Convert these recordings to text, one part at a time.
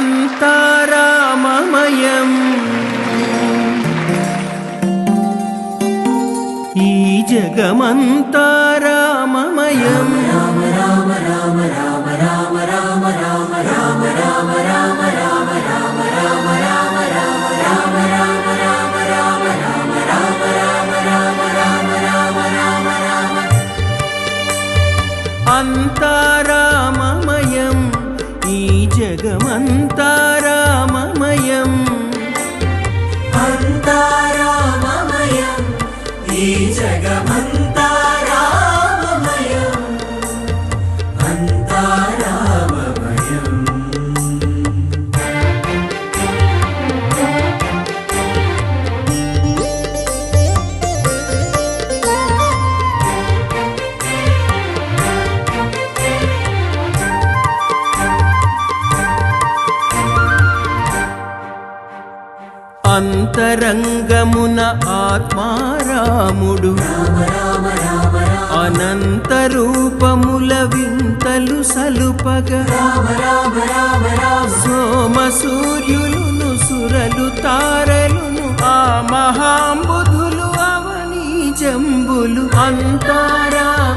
न्ता रामयम् हि राम राम राम राम राम राम राम अन्ताराममयम्। ఈ జగమంతా రామ అంతరంగమున ఆత్మారాముడు. అనంత రూపముల వింతలు సలుపగా. సోమ సూర్యులును సురలు తారలును ఆ మహాంబుధులు అవనీ జంబులు అంతారామయం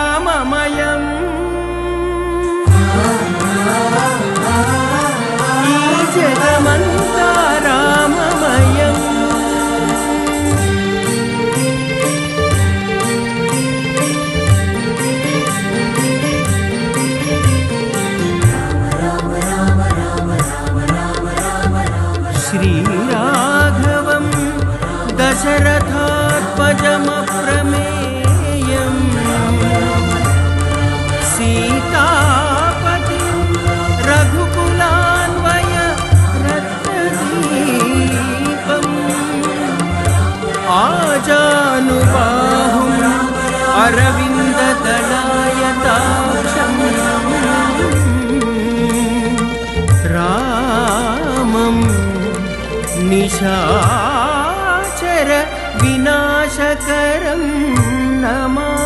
श्रीराघवं दशरथात्पजमप्रमे निशाचर विनाशकरं नमा